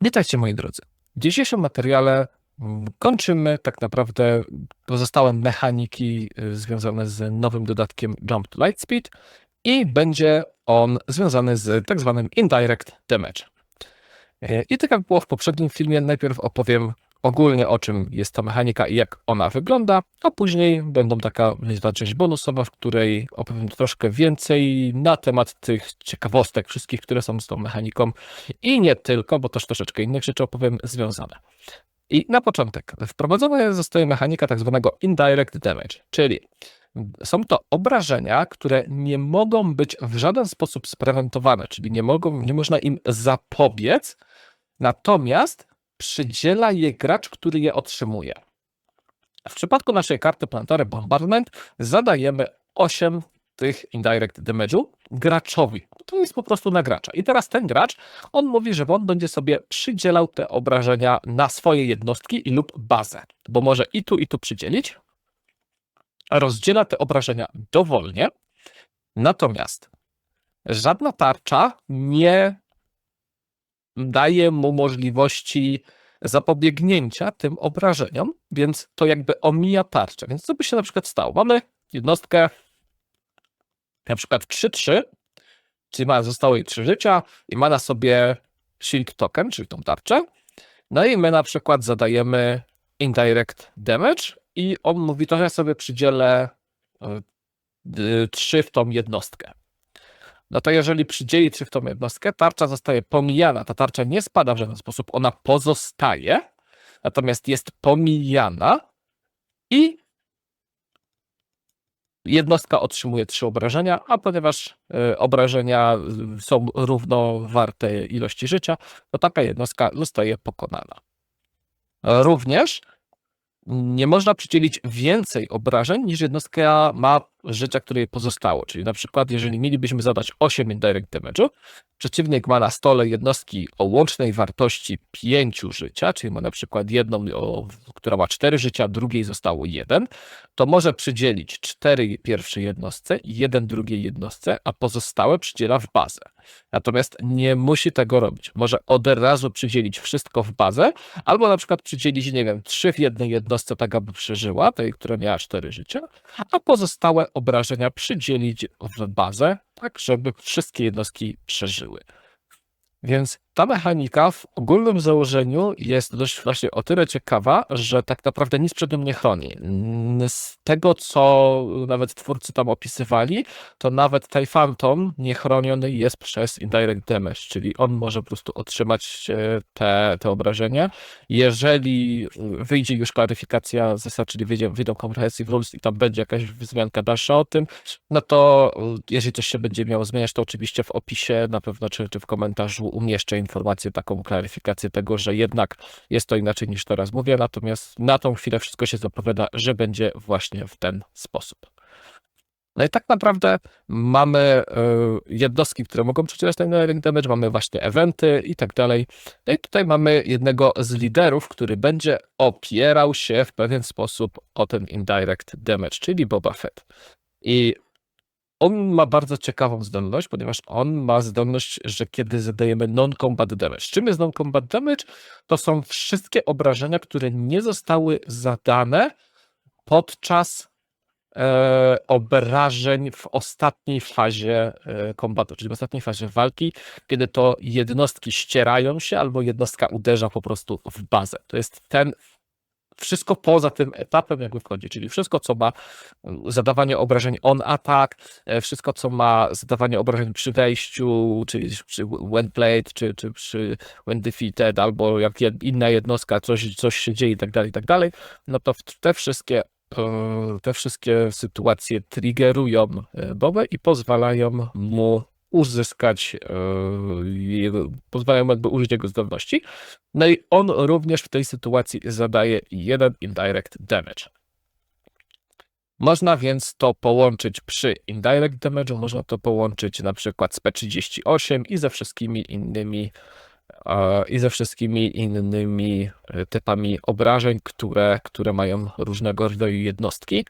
Witajcie moi drodzy. W dzisiejszym materiale mm, kończymy tak naprawdę pozostałe mechaniki y, związane z nowym dodatkiem Jump to Lightspeed i będzie on związany z tak zwanym Indirect Damage. Y, I tak jak było w poprzednim filmie, najpierw opowiem ogólnie o czym jest ta mechanika i jak ona wygląda, a później będą taka liczba część bonusowa, w której opowiem troszkę więcej na temat tych ciekawostek, wszystkich, które są z tą mechaniką. I nie tylko, bo też troszeczkę innych rzeczy opowiem związane. I na początek. Wprowadzona zostaje mechanika tak zwanego indirect damage, czyli są to obrażenia, które nie mogą być w żaden sposób sprewentowane, czyli nie, mogą, nie można im zapobiec, natomiast przydziela je gracz, który je otrzymuje. W przypadku naszej karty Planetary Bombardment zadajemy 8 tych indirect damage'u graczowi. To jest po prostu na gracza. I teraz ten gracz, on mówi, że on będzie sobie przydzielał te obrażenia na swoje jednostki lub bazę, bo może i tu, i tu przydzielić. Rozdziela te obrażenia dowolnie, natomiast żadna tarcza nie daje mu możliwości zapobiegnięcia tym obrażeniom, więc to jakby omija tarczę. Więc co by się na przykład stało? Mamy jednostkę na przykład 3-3, czyli ma, zostało jej 3 życia i ma na sobie shield token, czyli tą tarczę. No i my na przykład zadajemy indirect damage i on mówi, to ja sobie przydzielę 3 w tą jednostkę no to jeżeli przydzieli trzy w tą jednostkę, tarcza zostaje pomijana. Ta tarcza nie spada w żaden sposób, ona pozostaje, natomiast jest pomijana i jednostka otrzymuje trzy obrażenia, a ponieważ y, obrażenia są równowarte ilości życia, to taka jednostka zostaje pokonana. Również nie można przydzielić więcej obrażeń niż jednostka ma życia, które jej pozostało. Czyli na przykład, jeżeli mielibyśmy zadać 8 indirect damage'u, przeciwnik ma na stole jednostki o łącznej wartości 5 życia, czyli ma na przykład jedną, która ma 4 życia, drugiej zostało 1, to może przydzielić 4 pierwszej jednostce i 1 drugiej jednostce, a pozostałe przydziela w bazę. Natomiast nie musi tego robić. Może od razu przydzielić wszystko w bazę, albo na przykład przydzielić, nie wiem, 3 w jednej jednostce, tak aby przeżyła, tej, która miała 4 życia, a pozostałe obrażenia przydzielić w bazę, tak żeby wszystkie jednostki przeżyły. Więc ta mechanika w ogólnym założeniu jest dość właśnie o tyle ciekawa, że tak naprawdę nic przed nią nie chroni. Z tego, co nawet twórcy tam opisywali, to nawet tej Phantom niechroniony jest przez Indirect Damage, czyli on może po prostu otrzymać e, te, te obrażenia. Jeżeli wyjdzie już klaryfikacja zasad, czyli wyjdzie, wyjdą Comprehensive Rules i tam będzie jakaś wzmianka dalsza o tym, no to jeżeli coś się będzie miało zmieniać, to oczywiście w opisie na pewno, czy, czy w komentarzu umieszczę informację, taką klaryfikację tego, że jednak jest to inaczej niż teraz mówię, natomiast na tą chwilę wszystko się zapowiada, że będzie właśnie w ten sposób. No i tak naprawdę mamy y, jednostki, które mogą przeczytać ten indirect damage, mamy właśnie eventy i tak dalej. No i tutaj mamy jednego z liderów, który będzie opierał się w pewien sposób o ten indirect damage, czyli Boba Fett. I on ma bardzo ciekawą zdolność, ponieważ on ma zdolność, że kiedy zadajemy non-combat damage. Czym jest non-combat damage? To są wszystkie obrażenia, które nie zostały zadane podczas e, obrażeń w ostatniej fazie e, kombatu, czyli w ostatniej fazie walki, kiedy to jednostki ścierają się albo jednostka uderza po prostu w bazę. To jest ten wszystko poza tym etapem jakby wchodzi, czyli wszystko, co ma mm, zadawanie obrażeń on attack, e, wszystko, co ma zadawanie obrażeń przy wejściu, czy przy when played, czy, czy przy when defeated, albo jak inna jednostka, coś, coś się dzieje i tak dalej, i tak dalej, no to te wszystkie e, te wszystkie sytuacje triggerują e, Bobę i pozwalają mu uzyskać, jego, pozwalają jakby użyć jego zdolności. No i on również w tej sytuacji zadaje jeden indirect damage. Można więc to połączyć przy indirect damage, można to połączyć na przykład z P38 i ze wszystkimi innymi i ze wszystkimi innymi e, typami obrażeń, które, które mają różnego rodzaju jednostki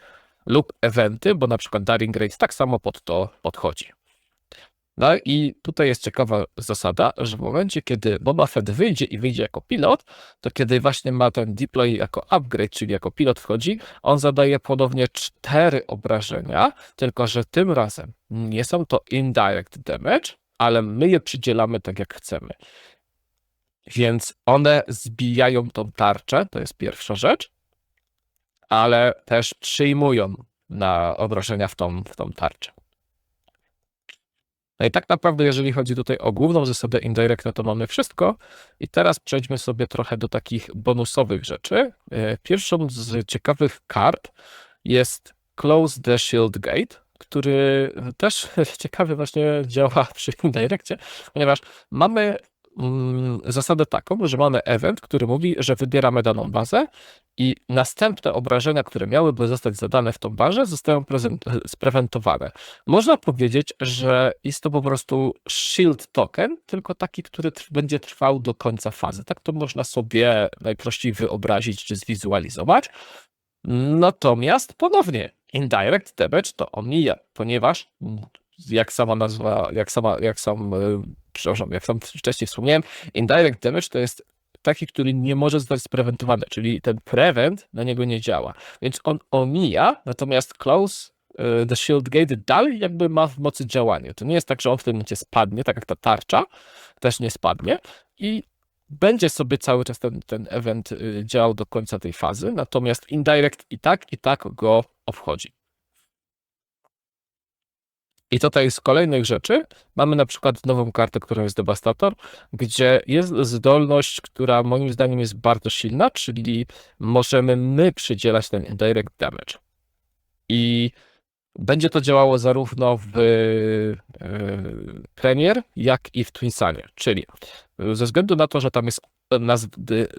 lub eventy, bo na przykład Daring Race tak samo pod to podchodzi. No i tutaj jest ciekawa zasada, że w momencie, kiedy Boba Fett wyjdzie i wyjdzie jako pilot, to kiedy właśnie ma ten deploy jako upgrade, czyli jako pilot wchodzi, on zadaje ponownie cztery obrażenia, tylko że tym razem nie są to indirect damage, ale my je przydzielamy tak jak chcemy. Więc one zbijają tą tarczę, to jest pierwsza rzecz, ale też przyjmują na obrażenia w tą, w tą tarczę. No i tak naprawdę, jeżeli chodzi tutaj o główną zasadę indirect, no to mamy wszystko. I teraz przejdźmy sobie trochę do takich bonusowych rzeczy. E, Pierwszą z ciekawych kart jest Close the Shield Gate, który też ciekawie właśnie działa przy indirectie, ponieważ mamy zasadę taką, że mamy event, który mówi, że wybieramy daną bazę i następne obrażenia, które miałyby zostać zadane w tą bazę, zostają sprewentowane. Można powiedzieć, że jest to po prostu shield token, tylko taki, który będzie trwał do końca fazy. Tak to można sobie najprościej wyobrazić czy zwizualizować. Natomiast ponownie, indirect damage to omija, ponieważ mm, jak sama nazwa, jak sama, jak sam, e, przepraszam, jak sam wcześniej wspomniałem, indirect damage to jest taki, który nie może zostać sprewentowany, czyli ten prevent na niego nie działa. Więc on omija, natomiast close the shield gate dalej jakby ma w mocy działanie. To nie jest tak, że on w tym momencie spadnie, tak jak ta tarcza też nie spadnie i będzie sobie cały czas ten, ten event y, działał do końca tej fazy, natomiast indirect i tak, i tak go obchodzi. I tutaj z kolejnych rzeczy mamy na przykład nową kartę, którą jest Devastator, gdzie jest zdolność, która moim zdaniem jest bardzo silna, czyli możemy my przydzielać ten indirect damage. I będzie to działało zarówno w e, Premier, jak i w Twinsanie. Czyli ze względu na to, że tam jest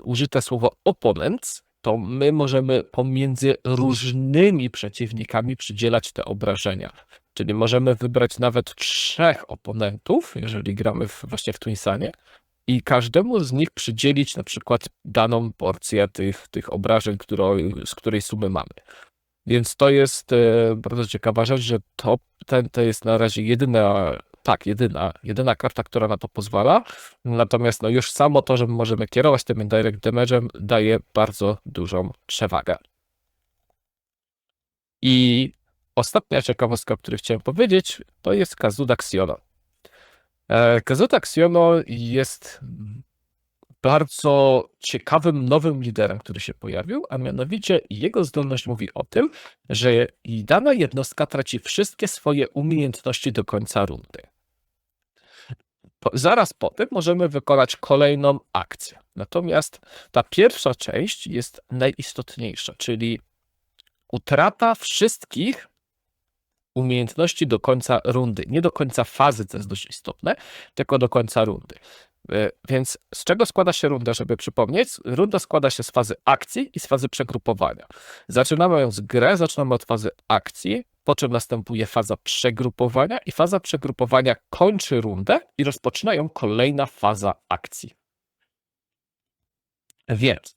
użyte słowo opponents, to my możemy pomiędzy różnymi przeciwnikami przydzielać te obrażenia. Czyli możemy wybrać nawet trzech oponentów, jeżeli gramy w, właśnie w Twinsanie, i każdemu z nich przydzielić na przykład daną porcję tych, tych obrażeń, którą, z której sumy mamy. Więc to jest e, bardzo ciekawa rzecz, że to, ten, to jest na razie jedyna, tak, jedyna, jedyna karta, która na to pozwala. Natomiast no już samo to, że możemy kierować tym indirect damage'em daje bardzo dużą przewagę. I ostatnia ciekawostka, o której chciałem powiedzieć, to jest Kazuda Xiono. E, Kazuda Xiono jest bardzo ciekawym nowym liderem, który się pojawił, a mianowicie jego zdolność mówi o tym, że dana jednostka traci wszystkie swoje umiejętności do końca rundy. Zaraz po tym możemy wykonać kolejną akcję. Natomiast ta pierwsza część jest najistotniejsza, czyli utrata wszystkich umiejętności do końca rundy. Nie do końca fazy, co jest dość istotne, tylko do końca rundy. E, więc z czego składa się runda, żeby przypomnieć? Runda składa się z fazy akcji i z fazy przegrupowania. Zaczynamy z grę, zaczynamy od fazy akcji, po czym następuje faza przegrupowania i faza przegrupowania kończy rundę i rozpoczyna ją kolejna faza akcji. Więc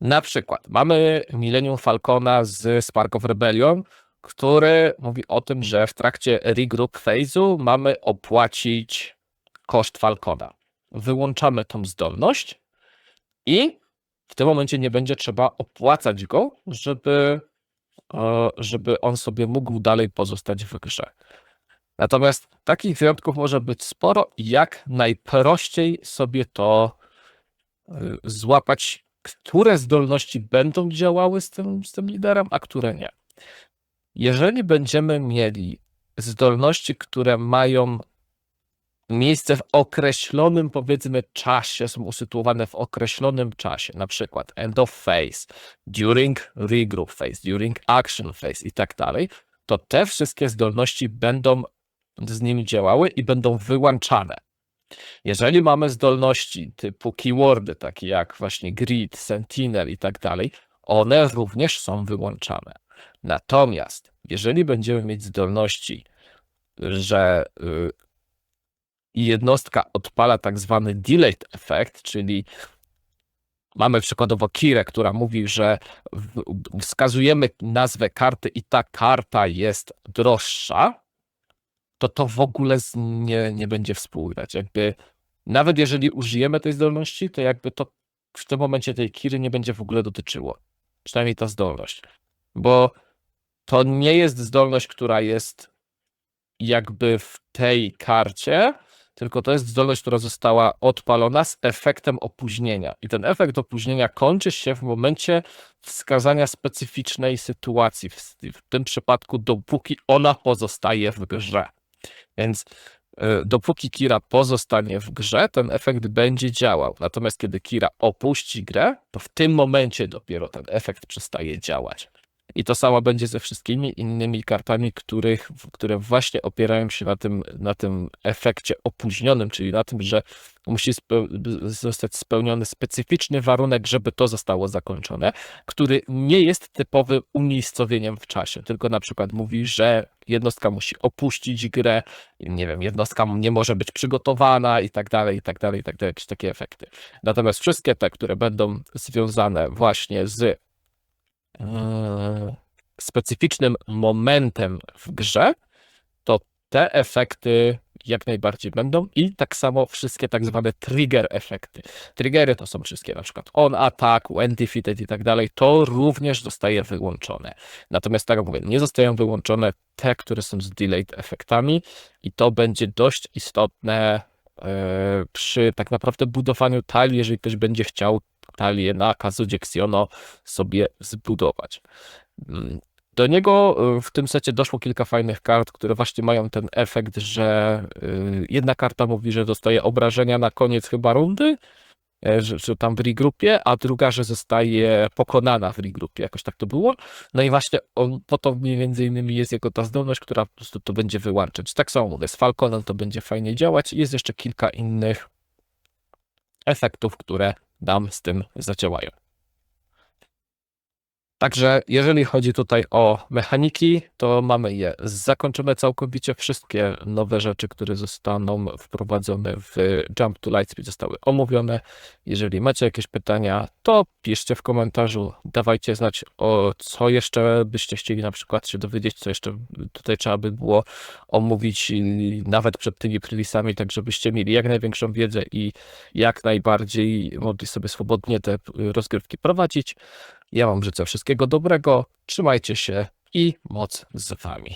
na przykład mamy Millennium Falcona z Spark of Rebellion, który mówi o tym, że w trakcie regroup phase'u mamy opłacić koszt Falcona wyłączamy tą zdolność i w tym momencie nie będzie trzeba opłacać go, żeby, e, żeby on sobie mógł dalej pozostać w grze. Natomiast takich wyjątków może być sporo i jak najprościej sobie to e, złapać, które zdolności będą działały z tym, z tym liderem, a które nie. Jeżeli będziemy mieli zdolności, które mają miejsce w określonym, powiedzmy, czasie, są usytuowane w określonym czasie, na przykład end of phase, during regroup phase, during action phase i tak dalej, to te wszystkie zdolności będą z nimi działały i będą wyłączane. Jeżeli mamy zdolności typu keywordy, takie jak właśnie grid, sentinel i tak dalej, one również są wyłączane. Natomiast jeżeli będziemy mieć zdolności, że y, jednostka odpala tak zwany delayed effect, czyli mamy przykładowo Kirę, która mówi, że wskazujemy nazwę karty i ta karta jest droższa, to to w ogóle nie, nie będzie współgrać. Jakby nawet jeżeli użyjemy tej zdolności, to jakby to w tym momencie tej Kiry nie będzie w ogóle dotyczyło. Przynajmniej ta zdolność. Bo to nie jest zdolność, która jest jakby w tej karcie, tylko to jest zdolność, która została odpalona z efektem opóźnienia. I ten efekt opóźnienia kończy się w momencie wskazania specyficznej sytuacji. W, w tym przypadku, dopóki ona pozostaje w grze. Więc y, dopóki Kira pozostanie w grze, ten efekt będzie działał. Natomiast kiedy Kira opuści grę, to w tym momencie dopiero ten efekt przestaje działać. I to samo będzie ze wszystkimi innymi kartami, których, które właśnie opierają się na tym, na tym efekcie opóźnionym, czyli na tym, że musi speł zostać spełniony specyficzny warunek, żeby to zostało zakończone, który nie jest typowy umiejscowieniem w czasie, tylko na przykład mówi, że jednostka musi opuścić grę, nie wiem, jednostka nie może być przygotowana i tak dalej, i tak dalej, i tak dalej, jakieś takie efekty. Natomiast wszystkie te, które będą związane właśnie z Eee, specyficznym momentem w grze, to te efekty jak najbardziej będą i tak samo wszystkie tak zwane trigger efekty. Triggery to są wszystkie na przykład on attack, when defeated i tak dalej, to również zostaje wyłączone. Natomiast tak jak mówię, nie zostają wyłączone te, które są z delayed efektami i to będzie dość istotne e, przy tak naprawdę budowaniu talii, jeżeli ktoś będzie chciał talię na Kazudzie Xiono sobie zbudować. Do niego w tym secie doszło kilka fajnych kart, które właśnie mają ten efekt, że y, jedna karta mówi, że dostaje obrażenia na koniec chyba rundy, e, że, że tam w regrupie, a druga, że zostaje pokonana w regrupie, jakoś tak to było. No i właśnie on, po to między innymi jest jego ta zdolność, która po prostu to będzie wyłączać. Tak samo z Falconem to będzie fajnie działać jest jeszcze kilka innych efektów, które nam z tym zadziałają. Także jeżeli chodzi tutaj o mechaniki, to mamy je zakończone całkowicie. Wszystkie nowe rzeczy, które zostaną wprowadzone w Jump to Lightspeed zostały omówione. Jeżeli macie jakieś pytania, to piszcie w komentarzu, dawajcie znać o co jeszcze byście chcieli na przykład się dowiedzieć, co jeszcze tutaj trzeba by było omówić nawet przed tymi release'ami, tak żebyście mieli jak największą wiedzę i jak najbardziej mogli sobie swobodnie te rozgrywki prowadzić. Ja Wam życzę wszystkiego dobrego, trzymajcie się i moc z Wami.